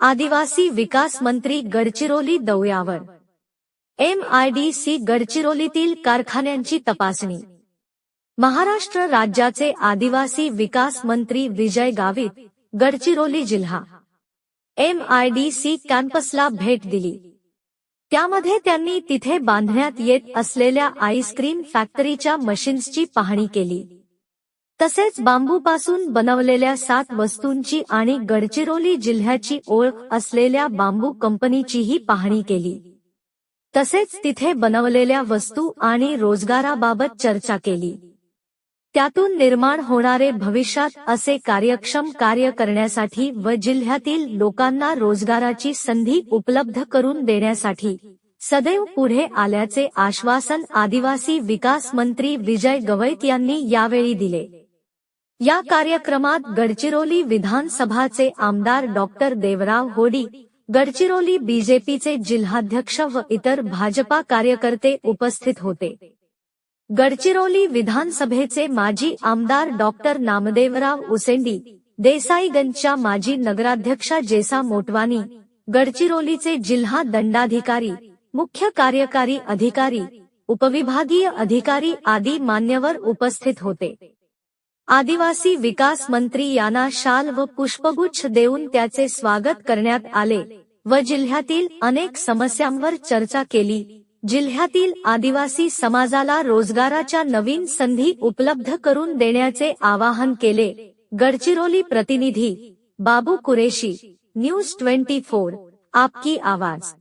आदिवासी विकास मंत्री गडचिरोली दौऱ्यावर. एम गडचिरोलीतील कारखान्यांची तपासणी. महाराष्ट्र राज्याचे आदिवासी विकास मंत्री विजय गावित गडचिरोली जिल्हा. एम कॅम्पसला भेट दिली. त्यामध्ये त्यांनी तिथे बांधण्यात येत असलेल्या आईस्क्रीम फॅक्टरीच्या मशीन्सची पाहणी केली. तसेच बांबूपासून बनवलेल्या सात वस्तूंची आणि गडचिरोली जिल्ह्याची ओळख असलेल्या बांबू कंपनीचीही पाहणी केली. तसेच तिथे बनवलेल्या वस्तू आणि रोजगाराबाबत चर्चा केली. त्यातून निर्माण होणारे भविष्यात असे कार्यक्षम कार्य करण्यासाठी व जिल्ह्यातील लोकांना रोजगाराची संधी उपलब्ध करून देण्यासाठी सदैव पुढे आल्याचे आश्वासन आदिवासी विकास मंत्री विजय गवैत यांनी यावेळी दिले. या कार्यक्रमात गडचिरोली विधानसभाचे आमदार डॉक्टर देवराव होडी गडचिरोली बीजेपीचे जिल्हाध्यक्ष व इतर भाजपा कार्यकर्ते उपस्थित होते. गडचिरोली विधानसभेचे माजी आमदार डॉक्टर नामदेवराव उसेंडी देसाईगंजच्या माजी नगराध्यक्षा जेसा मोटवानी गडचिरोलीचे जिल्हा दंडाधिकारी मुख्य कार्यकारी अधिकारी उपविभागीय अधिकारी आदी मान्यवर उपस्थित होते. आदिवासी विकास मंत्री यांना शाल व पुष्पगुच्छ देऊन त्याचे स्वागत करण्यात आले. व जिल्ह्यातील अनेक समस्यांवर चर्चा केली. जिल्ह्यातील आदिवासी समाजाला रोजगाराच्या नवीन संधी उपलब्ध करून देण्याचे आवाहन केले. गडचिरोली प्रतिनिधी Babu Qureshi news twenty four आपकी आवाज.